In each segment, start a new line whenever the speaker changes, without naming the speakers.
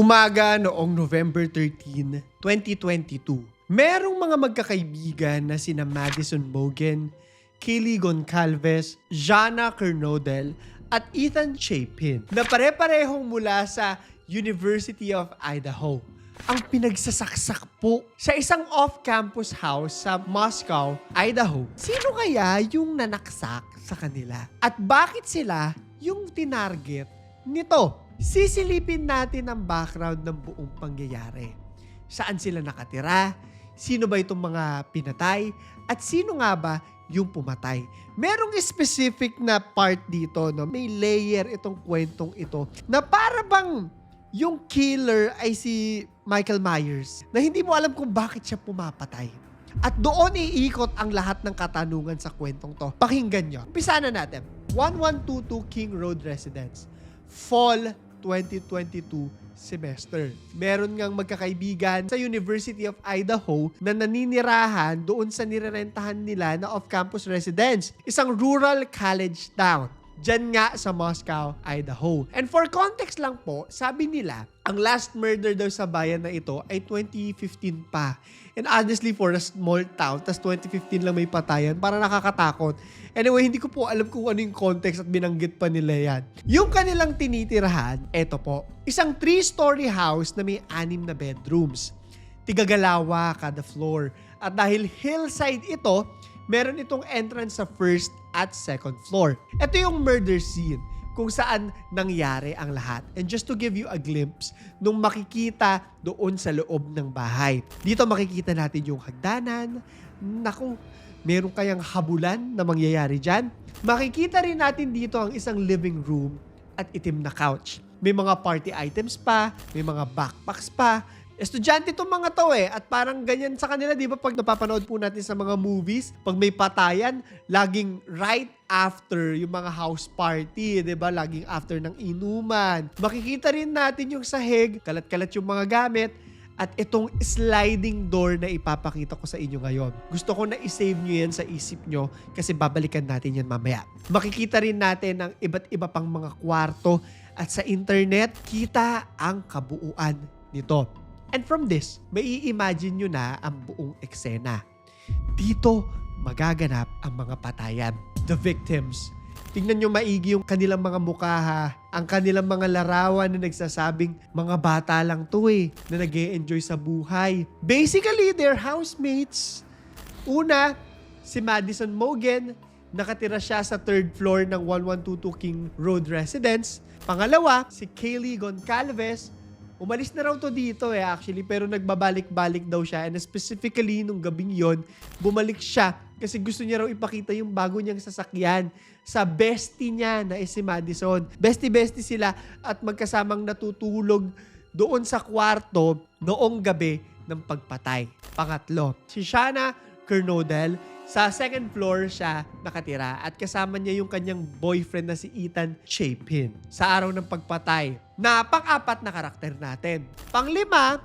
Umaga noong November 13, 2022. Merong mga magkakaibigan na sina Madison Mogen, Kaylee Goncalves, Jana Kernodel, at Ethan Chapin na pare-parehong mula sa University of Idaho. Ang pinagsasaksak po sa isang off-campus house sa Moscow, Idaho. Sino kaya yung nanaksak sa kanila? At bakit sila yung tinarget nito? Sisilipin natin ang background ng buong pangyayari. Saan sila nakatira? Sino ba itong mga pinatay? At sino nga ba yung pumatay? Merong specific na part dito, no? may layer itong kwentong ito na para bang yung killer ay si Michael Myers na hindi mo alam kung bakit siya pumapatay. At doon iikot ang lahat ng katanungan sa kwentong to. Pakinggan nyo. Umpisa na natin. 1122 King Road Residence. Fall 2022 semester. Meron ngang magkakaibigan sa University of Idaho na naninirahan doon sa nirerentahan nila na off-campus residence. Isang rural college town. Diyan nga sa Moscow, Idaho. And for context lang po, sabi nila, ang last murder daw sa bayan na ito ay 2015 pa. And honestly, for a small town, tas 2015 lang may patayan, para nakakatakot. Anyway, hindi ko po alam kung ano yung context at binanggit pa nila yan. Yung kanilang tinitirahan, eto po, isang three-story house na may anim na bedrooms. Tigagalawa kada floor. At dahil hillside ito, meron itong entrance sa first at second floor. Ito yung murder scene kung saan nangyari ang lahat. And just to give you a glimpse, nung makikita doon sa loob ng bahay. Dito makikita natin yung hagdanan. Naku, meron kayang habulan na mangyayari dyan. Makikita rin natin dito ang isang living room at itim na couch. May mga party items pa, may mga backpacks pa, Estudyante itong mga to eh. At parang ganyan sa kanila, di ba? Pag napapanood po natin sa mga movies, pag may patayan, laging right after yung mga house party, di ba? Laging after ng inuman. Makikita rin natin yung sahig, kalat-kalat yung mga gamit, at itong sliding door na ipapakita ko sa inyo ngayon. Gusto ko na isave nyo yan sa isip nyo kasi babalikan natin yan mamaya. Makikita rin natin ang iba't iba pang mga kwarto at sa internet, kita ang kabuuan nito. And from this, may i-imagine nyo na ang buong eksena. Dito, magaganap ang mga patayan. The victims. Tingnan nyo maigi yung kanilang mga mukha ha. Ang kanilang mga larawan na nagsasabing mga bata lang to eh, na nag enjoy sa buhay. Basically, they're housemates. Una, si Madison Mogen, nakatira siya sa third floor ng 1122 King Road Residence. Pangalawa, si Kaylee Goncalves, Umalis na raw to dito eh actually pero nagbabalik-balik daw siya and specifically nung gabing yon bumalik siya kasi gusto niya raw ipakita yung bago niyang sasakyan sa bestie niya na si Madison. Bestie-bestie sila at magkasamang natutulog doon sa kwarto noong gabi ng pagpatay. Pangatlo, si Shana Kernodel sa second floor siya nakatira at kasama niya yung kanyang boyfriend na si Ethan Chapin sa araw ng pagpatay na pang-apat na karakter natin. Panglima,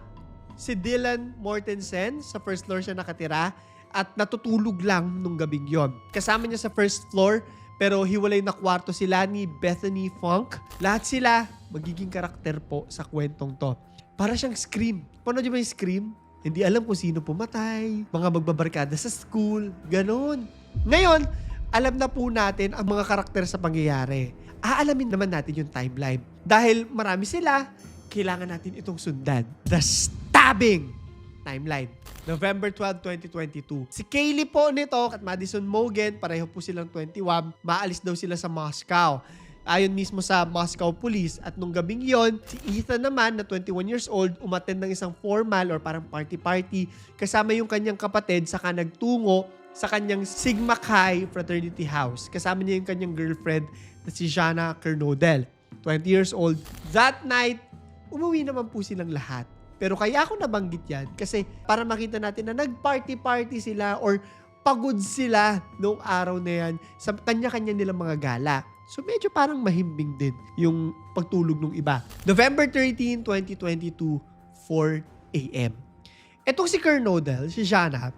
si Dylan Mortensen sa first floor siya nakatira at natutulog lang nung gabing yon. Kasama niya sa first floor pero hiwalay na kwarto sila ni Bethany Funk. Lahat sila magiging karakter po sa kwentong to. Para siyang Scream. Paano niyo ba yung Scream? Hindi alam kung sino pumatay, mga magbabarkada sa school, ganun. Ngayon, alam na po natin ang mga karakter sa pangyayari. Aalamin naman natin yung timeline. Dahil marami sila, kailangan natin itong sundan. The stabbing timeline. November 12, 2022. Si Kaylee po nito at Madison Mogen, pareho po silang 21, maalis daw sila sa Moscow ayon mismo sa Moscow Police. At nung gabing yon, si Ethan naman na 21 years old, umattend ng isang formal or parang party-party kasama yung kanyang kapatid saka nagtungo sa kanyang Sigma Chi fraternity house. Kasama niya yung kanyang girlfriend na si Jana Kernodel, 20 years old. That night, umuwi naman po silang lahat. Pero kaya ako nabanggit yan kasi para makita natin na nag-party-party sila or pagod sila noong araw na yan sa kanya-kanya nilang mga gala. So medyo parang mahimbing din yung pagtulog ng iba. November 13, 2022, 4 a.m. Etong si Kernodel, si Jana,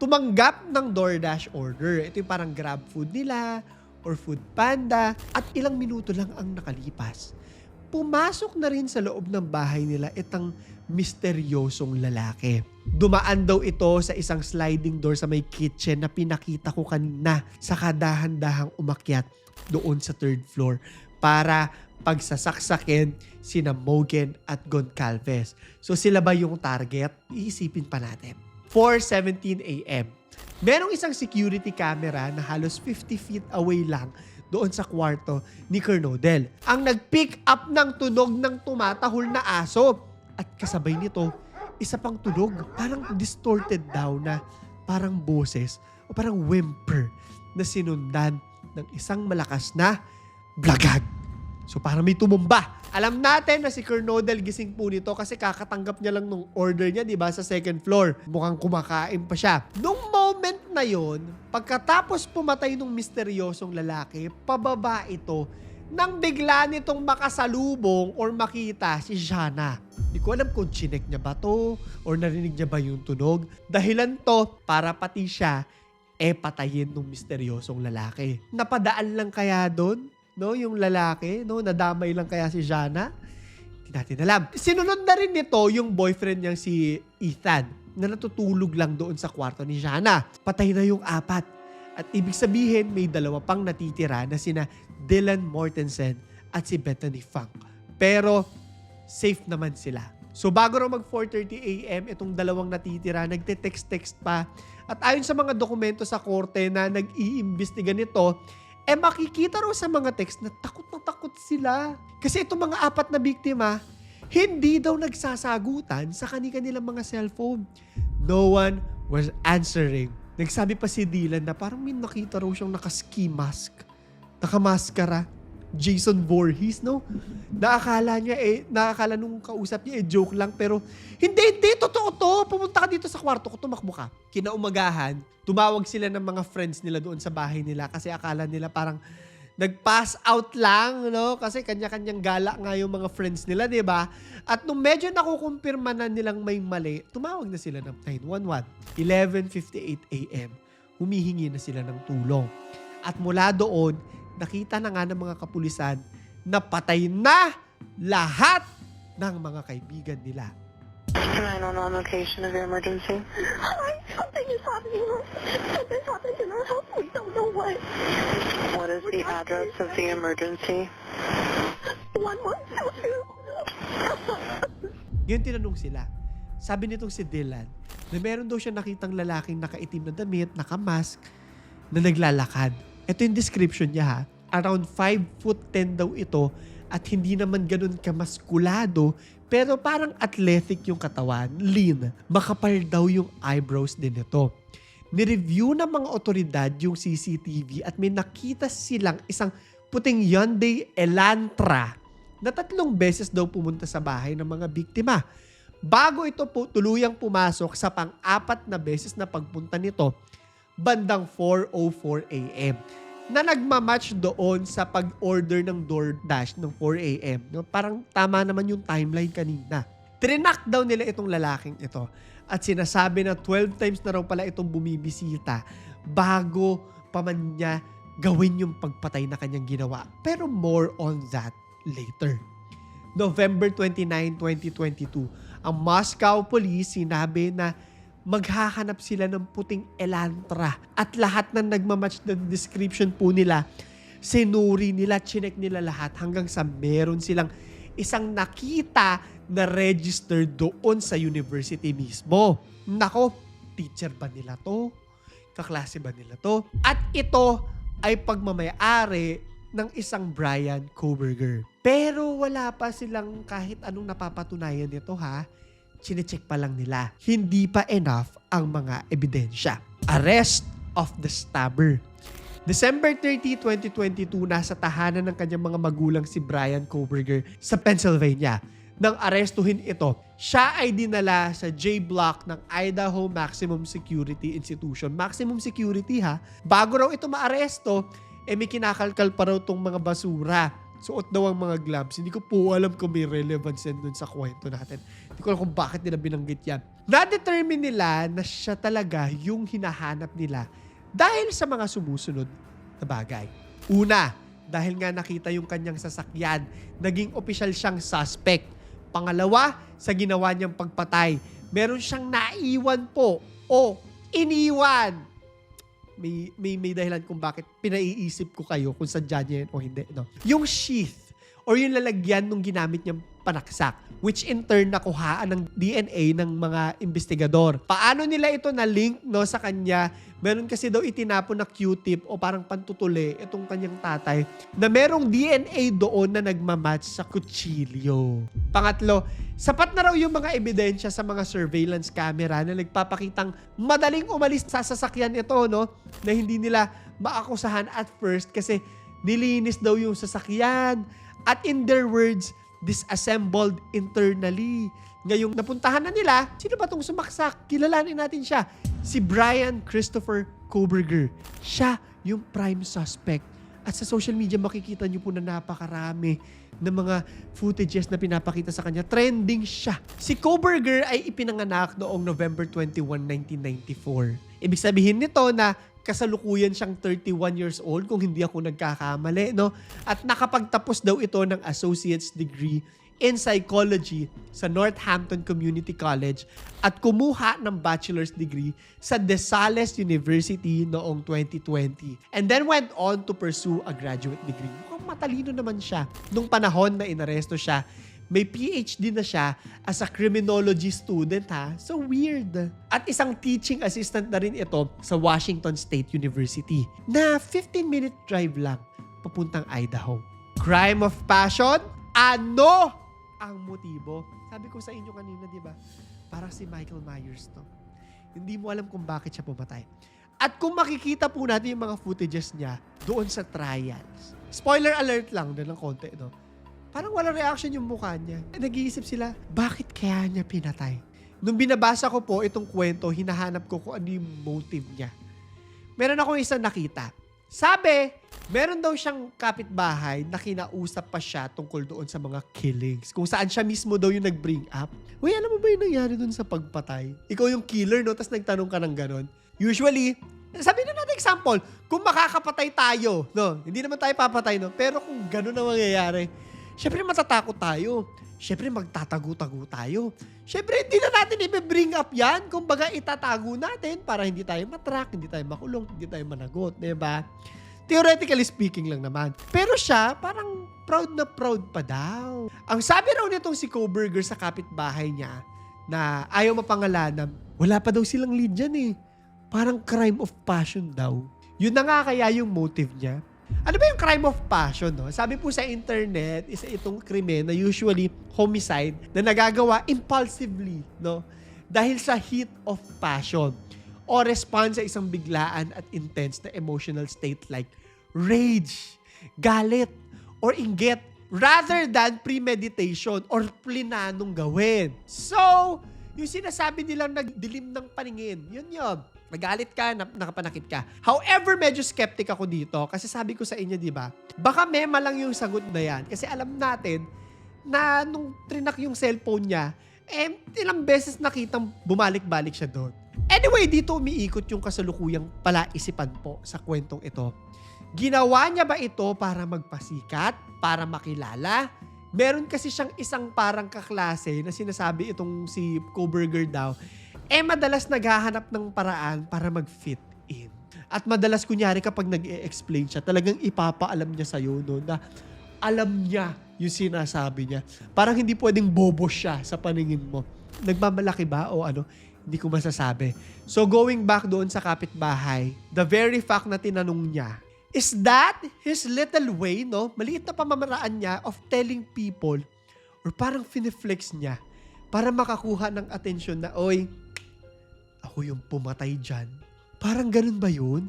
tumanggap ng DoorDash order. Ito yung parang grab food nila or food panda at ilang minuto lang ang nakalipas. pumasok na rin sa loob ng bahay nila itang misteryosong lalaki. Dumaan daw ito sa isang sliding door sa may kitchen na pinakita ko kanina sa kadahan-dahang umakyat doon sa third floor para pagsasaksakin sina Mogen at Goncalves. So sila ba yung target? Iisipin pa natin. 4.17 a.m. Merong isang security camera na halos 50 feet away lang doon sa kwarto ni Colonel. Ang nag-pick up ng tunog ng tumatahol na aso. At kasabay nito, isa pang tunog, parang distorted daw na parang boses o parang whimper na sinundan ng isang malakas na blagag. So parang may tumumba. Alam natin na si Colonel gising po nito kasi kakatanggap niya lang nung order niya, di ba, sa second floor. Mukhang kumakain pa siya. Nung moment na yon, pagkatapos pumatay nung misteryosong lalaki, pababa ito nang bigla nitong makasalubong or makita si Jana. Di ko alam kung chinek niya ba to or narinig niya ba yung tunog. Dahilan to para pati siya eh patayin nung misteryosong lalaki. Napadaan lang kaya doon, no, yung lalaki, no, nadamay lang kaya si Jana. Hindi natin alam. Sinunod na rin nito yung boyfriend niyang si Ethan na natutulog lang doon sa kwarto ni Jana. Patay na yung apat. At ibig sabihin, may dalawa pang natitira na sina Dylan Mortensen at si Bethany Funk. Pero, safe naman sila. So bago raw mag 4.30 a.m., itong dalawang natitira, nagte-text-text pa. At ayon sa mga dokumento sa korte na nag-iimbestiga nito, eh makikita raw sa mga text na takot na takot sila. Kasi itong mga apat na biktima, hindi daw nagsasagutan sa kanilang mga cellphone. No one was answering. Nagsabi pa si Dylan na parang may nakita raw siyang naka-ski mask. Nakamaskara. Jason Voorhees, no? Naakala niya eh, naakala nung kausap niya eh, joke lang. Pero, hindi, hindi, totoo to. Pumunta ka dito sa kwarto ko, tumakbo ka. Kinaumagahan, tumawag sila ng mga friends nila doon sa bahay nila kasi akala nila parang nag-pass out lang, no? Kasi kanya-kanyang gala nga yung mga friends nila, di ba? At nung medyo nakukumpirma na nilang may mali, tumawag na sila ng 911. 11.58 a.m. Humihingi na sila ng tulong. At mula doon, nakita na nga ng mga kapulisan na patay na lahat ng mga kaibigan nila.
911 location of your emergency.
Hi, something is happening. Something happened in our house. We don't know what.
What is the address of the emergency?
One one two two.
Ngayon tinanong sila. Sabi nitong si Dylan na meron daw siya nakitang lalaking nakaitim na damit, nakamask, na naglalakad. Ito yung description niya ha. Around 5 foot 10 daw ito at hindi naman ganun kamaskulado pero parang athletic yung katawan, lean. Makapal daw yung eyebrows din nito. Nireview ng mga otoridad yung CCTV at may nakita silang isang puting Hyundai Elantra na tatlong beses daw pumunta sa bahay ng mga biktima. Bago ito po tuluyang pumasok sa pang-apat na beses na pagpunta nito, bandang 4.04 a.m. na nagmamatch doon sa pag-order ng DoorDash ng 4 a.m. No? Parang tama naman yung timeline kanina. Trinak daw nila itong lalaking ito at sinasabi na 12 times na raw pala itong bumibisita bago pa man niya gawin yung pagpatay na kanyang ginawa. Pero more on that later. November 29, 2022, ang Moscow Police sinabi na maghahanap sila ng puting Elantra at lahat ng nagmamatch na description po nila, sinuri nila, chinek nila lahat hanggang sa meron silang isang nakita na registered doon sa university mismo. Nako, teacher ba nila to? Kaklase ba nila to? At ito ay pagmamayari ng isang Brian Koberger. Pero wala pa silang kahit anong napapatunayan nito ha. Chinecheck pa lang nila. Hindi pa enough ang mga ebidensya. Arrest of the stabber. December 30, 2022, nasa tahanan ng kanyang mga magulang si Brian Koberger sa Pennsylvania. Nang arestuhin ito, siya ay dinala sa J-Block ng Idaho Maximum Security Institution. Maximum security ha. Bago raw ito maaresto, eh may kinakalkal pa raw tong mga basura. Suot daw ang mga gloves. Hindi ko po alam kung may relevance yan dun sa kwento natin. Hindi ko alam kung bakit nila binanggit yan. Na-determine nila na siya talaga yung hinahanap nila dahil sa mga sumusunod na bagay. Una, dahil nga nakita yung kanyang sasakyan. Naging opisyal siyang suspect. Pangalawa, sa ginawa niyang pagpatay, meron siyang naiwan po o iniwan. May, may, may dahilan kung bakit pinaiisip ko kayo kung sadya niya yun o hindi. No? Yung sheath or yung lalagyan nung ginamit niyang panaksak which in turn nakuhaan ng DNA ng mga investigador. Paano nila ito na-link no, sa kanya? Meron kasi daw itinapon na Q-tip o parang pantutuli itong kanyang tatay na merong DNA doon na nagmamatch sa kutsilyo. Pangatlo, sapat na raw yung mga ebidensya sa mga surveillance camera na nagpapakitang madaling umalis sa sasakyan ito, no? Na hindi nila maakusahan at first kasi nilinis daw yung sasakyan. At in their words, disassembled internally. Ngayong napuntahan na nila, sino ba tong sumaksak? Kilalanin natin siya. Si Brian Christopher Koberger. Siya yung prime suspect. At sa social media makikita niyo po na napakarami ng mga footages na pinapakita sa kanya. Trending siya. Si Koberger ay ipinanganak noong November 21, 1994. Ibig sabihin nito na kasalukuyan siyang 31 years old kung hindi ako nagkakamali, no? At nakapagtapos daw ito ng associate's degree in psychology sa Northampton Community College at kumuha ng bachelor's degree sa De Sales University noong 2020. And then went on to pursue a graduate degree. Mukhang matalino naman siya. Nung panahon na inaresto siya, may PhD na siya as a criminology student ha. So weird. At isang teaching assistant na rin ito sa Washington State University na 15-minute drive lang papuntang Idaho. Crime of passion? Ano ang motibo? Sabi ko sa inyo kanina, di ba? Parang si Michael Myers to. Hindi mo alam kung bakit siya pumatay. At kung makikita po natin yung mga footages niya doon sa trials. Spoiler alert lang na ng konti, no? Parang wala reaction yung mukha niya. Nag-iisip sila, bakit kaya niya pinatay? Nung binabasa ko po itong kwento, hinahanap ko kung ano yung motive niya. Meron akong isang nakita. Sabi, meron daw siyang kapitbahay na kinausap pa siya tungkol doon sa mga killings. Kung saan siya mismo daw yung nag-bring up. Uy, alam mo ba yung nangyari doon sa pagpatay? Ikaw yung killer, no? Tapos nagtanong ka ng ganon. Usually, sabi na natin example, kung makakapatay tayo, no? Hindi naman tayo papatay, no? Pero kung ganon na mangyayari, syempre matatakot tayo. Syempre magtatago-tago tayo. Syempre hindi na natin i-bring up yan. Kung baga itatago natin para hindi tayo matrack, hindi tayo makulong, hindi tayo managot, di ba? Theoretically speaking lang naman. Pero siya, parang proud na proud pa daw. Ang sabi raw nitong si Koberger sa kapitbahay niya, na ayaw mapangalanan, wala pa daw silang lead dyan eh. Parang crime of passion daw. Yun na nga kaya yung motive niya. Ano ba yung crime of passion, no? Sabi po sa internet, isa itong krimen na usually homicide na nagagawa impulsively, no? Dahil sa heat of passion o response sa isang biglaan at intense na emotional state like rage, galit, or inggit rather than premeditation or plinanong gawin. So, yung sinasabi nilang nagdilim ng paningin, yun yun. Nagalit ka, nap- nakapanakit ka. However, medyo skeptic ako dito kasi sabi ko sa inyo, di ba? Baka mema lang yung sagot na yan. Kasi alam natin na nung trinak yung cellphone niya, eh, ilang beses nakitang bumalik-balik siya doon. Anyway, dito umiikot yung kasalukuyang palaisipan po sa kwentong ito. Ginawa niya ba ito para magpasikat? Para makilala? Meron kasi siyang isang parang kaklase na sinasabi itong si Koberger daw, eh madalas naghahanap ng paraan para mag-fit in. At madalas kunyari kapag nag explain siya, talagang ipapaalam niya sa'yo no, na alam niya yung sinasabi niya. Parang hindi pwedeng bobo siya sa paningin mo. Nagmamalaki ba o ano? Hindi ko masasabi. So going back doon sa kapitbahay, the very fact na tinanong niya, is that his little way, no? Maliit na pamamaraan niya of telling people or parang finiflex niya para makakuha ng atensyon na, oy, ako yung pumatay dyan. Parang ganun ba yun?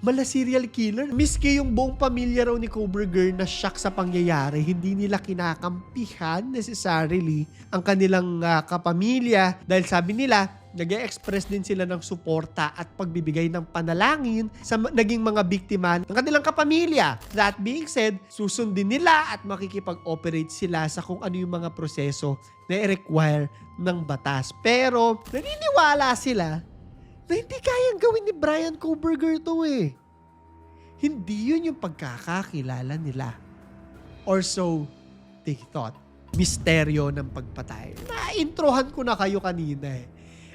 Mala serial killer. Miski yung buong pamilya raw ni Koberger na shock sa pangyayari, hindi nila kinakampihan necessarily ang kanilang ah, kapamilya dahil sabi nila, nag express din sila ng suporta at pagbibigay ng panalangin sa naging mga biktima ng kanilang kapamilya. That being said, susundin nila at makikipag-operate sila sa kung ano yung mga proseso na i-require ng batas. Pero naniniwala sila na hindi kayang gawin ni Brian Koberger to eh. hindi yun yung pagkakakilala nila. Or so they thought. Misteryo ng pagpatay. Na-introhan ko na kayo kanina eh.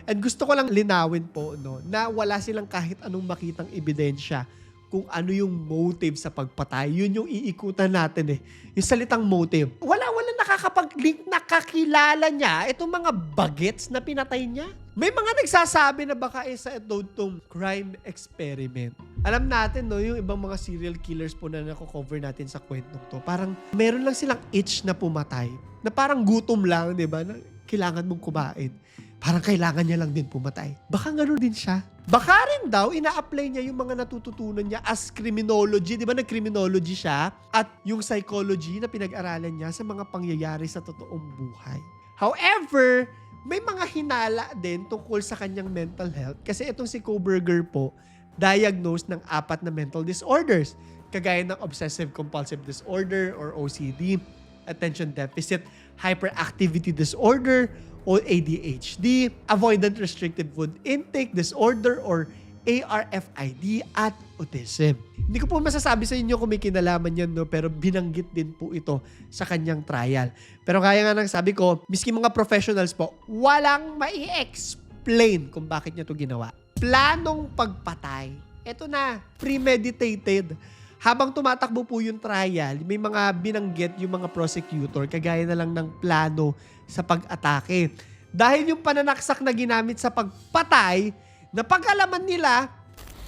And gusto ko lang linawin po no, na wala silang kahit anong makitang ebidensya kung ano yung motive sa pagpatay. Yun yung iikutan natin eh. Yung salitang motive. Wala, wala nakakapag-link, nakakilala niya itong mga bagets na pinatay niya. May mga nagsasabi na baka isa ito itong crime experiment. Alam natin, no, yung ibang mga serial killers po na nako-cover natin sa kwentong to, parang meron lang silang itch na pumatay. Na parang gutom lang, di ba? Na kailangan mong kumain. Parang kailangan niya lang din pumatay. Baka gano'n din siya. Baka rin daw, ina-apply niya yung mga natututunan niya as criminology. Di ba nag-criminology siya? At yung psychology na pinag-aralan niya sa mga pangyayari sa totoong buhay. However, may mga hinala din tungkol sa kanyang mental health. Kasi itong si Koberger po, diagnosed ng apat na mental disorders. Kagaya ng obsessive compulsive disorder or OCD, attention deficit hyperactivity disorder o ADHD, avoidant restrictive food intake disorder or ARFID at autism. Hindi ko po masasabi sa inyo kung may kinalaman yan, no? pero binanggit din po ito sa kanyang trial. Pero kaya nga nang sabi ko, miski mga professionals po, walang mai-explain kung bakit niya to ginawa. Planong pagpatay. Ito na, premeditated habang tumatakbo po yung trial, may mga binanggit yung mga prosecutor kagaya na lang ng plano sa pag-atake. Dahil yung pananaksak na ginamit sa pagpatay, na pag-alaman nila,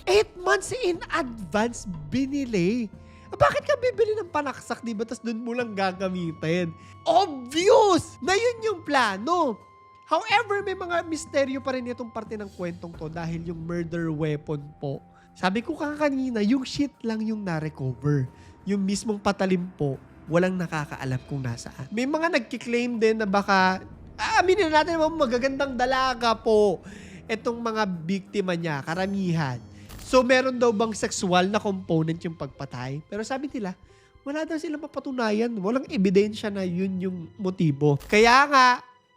8 months in advance binili. Ah, Bakit ka bibili ng panaksak, di ba? Tapos doon mo lang gagamitin. Obvious na yun yung plano. However, may mga misteryo pa rin itong parte ng kwentong to dahil yung murder weapon po. Sabi ko ka kanina, yung shit lang yung na-recover. Yung mismong patalim po, walang nakakaalam kung nasaan. May mga nagkiklaim din na baka, ah, aminin na natin, mga magagandang dalaga po. Itong mga biktima niya, karamihan. So, meron daw bang sexual na component yung pagpatay? Pero sabi nila, wala daw silang mapatunayan. Walang ebidensya na yun yung motibo. Kaya nga,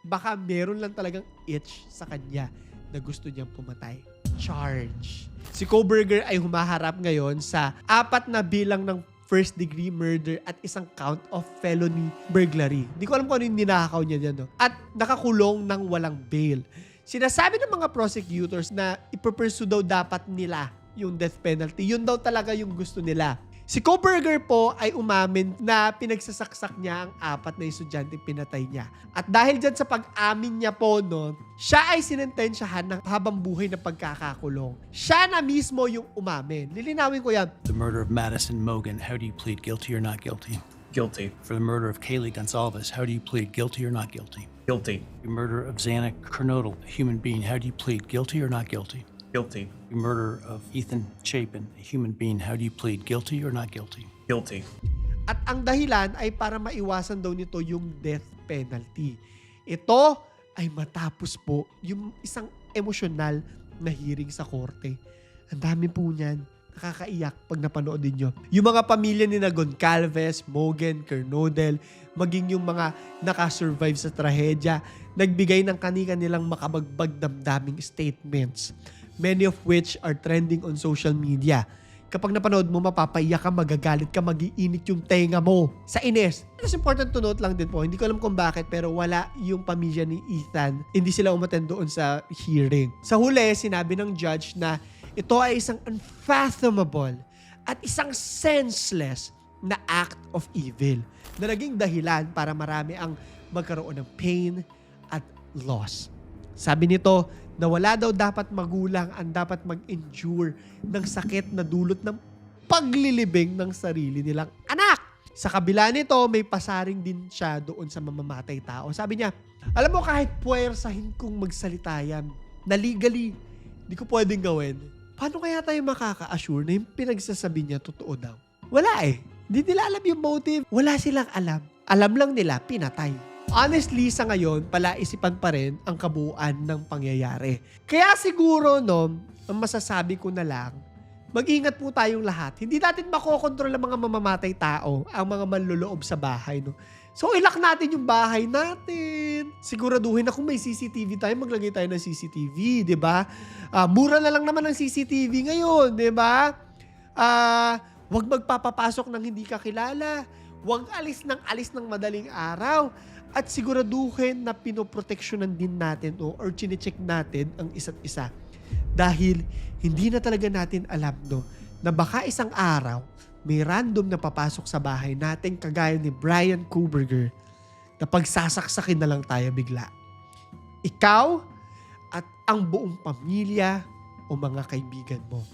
baka meron lang talagang itch sa kanya na gusto niyang pumatay. Charge. Si Koberger ay humaharap ngayon sa apat na bilang ng first degree murder at isang count of felony burglary. Hindi ko alam kung ano yung ninakaw niya dyan. No? At nakakulong ng walang bail. Sinasabi ng mga prosecutors na ipapursue daw dapat nila yung death penalty. Yun daw talaga yung gusto nila. Si Koberger po ay umamin na pinagsasaksak niya ang apat na estudyante pinatay niya. At dahil dyan sa pag-amin niya po, no, siya ay sinentensyahan ng habang buhay na pagkakakulong. Siya na mismo yung umamin. Lilinawin ko yan.
The murder of Madison Mogan, how do you plead guilty or not guilty?
Guilty.
For the murder of Kaylee Gonzalez, how do you plead guilty or not guilty?
Guilty.
The murder of Xana Kernodle, a human being, how do you plead guilty or not guilty?
Guilty.
The murder of Ethan Chapin, a human being, how do you plead guilty or not guilty?
Guilty.
At ang dahilan ay para maiwasan daw nito yung death penalty. Ito ay matapos po yung isang emosyonal na hearing sa korte. Ang dami po niyan. Nakakaiyak pag napanood din nyo. Yung mga pamilya ni na Goncalves, Mogen, Kernodel, maging yung mga nakasurvive sa trahedya, nagbigay ng kanika nilang makabagbag damdaming statements. Many of which are trending on social media kapag napanood mo, mapapaiyak ka, magagalit ka, magiinit yung tenga mo. Sa Ines. It's important to note lang din po, hindi ko alam kung bakit, pero wala yung pamilya ni Ethan. Hindi sila umattend doon sa hearing. Sa huli, sinabi ng judge na ito ay isang unfathomable at isang senseless na act of evil na naging dahilan para marami ang magkaroon ng pain at loss. Sabi nito na wala daw dapat magulang ang dapat mag-endure ng sakit na dulot ng paglilibing ng sarili nilang anak. Sa kabila nito, may pasaring din siya doon sa mamamatay tao. Sabi niya, alam mo kahit puwersahin kong magsalita yan, na legally, di ko pwedeng gawin. Paano kaya tayo makaka-assure na yung pinagsasabi niya totoo daw? Wala eh. Di nila alam yung motive. Wala silang alam. Alam lang nila, pinatay. Honestly, sa ngayon, palaisipan pa rin ang kabuuan ng pangyayari. Kaya siguro, no, ang masasabi ko na lang, mag-ingat po tayong lahat. Hindi natin makokontrol ang mga mamamatay tao, ang mga manloloob sa bahay, no. So, ilak natin yung bahay natin. Siguraduhin na kung may CCTV tayo, maglagay tayo ng CCTV, di ba? Ah, mura na lang naman ang CCTV ngayon, di ba? Ah, Huwag magpapapasok ng hindi ka kilala. Huwag alis ng alis ng madaling araw. At siguraduhin na pinoproteksyonan din natin o or chinecheck natin ang isa't isa. Dahil hindi na talaga natin alam no, na baka isang araw may random na papasok sa bahay natin kagaya ni Brian Kuberger na pagsasaksakin na lang tayo bigla. Ikaw at ang buong pamilya o mga kaibigan mo.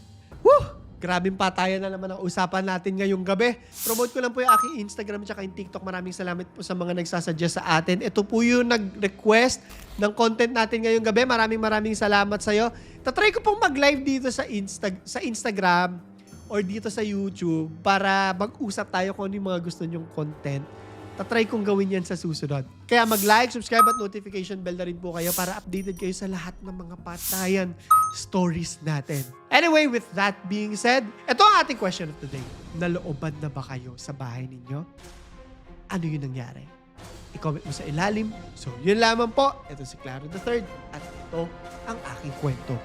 Woo! Grabing patayan na naman ang usapan natin ngayong gabi. Promote ko lang po yung aking Instagram at yung TikTok. Maraming salamat po sa mga nagsasuggest sa atin. Ito po yung nag-request ng content natin ngayong gabi. Maraming maraming salamat sa'yo. Tatry ko pong mag-live dito sa, Insta- sa Instagram or dito sa YouTube para mag-usap tayo kung ano yung mga gusto nyong content. Tatry kong gawin yan sa susunod. Kaya mag-like, subscribe at notification bell na rin po kayo para updated kayo sa lahat ng mga patayan stories natin. Anyway, with that being said, ito ang ating question of the day. Nalooban na ba kayo sa bahay ninyo? Ano yung nangyari? I-comment mo sa ilalim. So, yun lamang po. Ito si Claro the Third at ito ang aking kwento.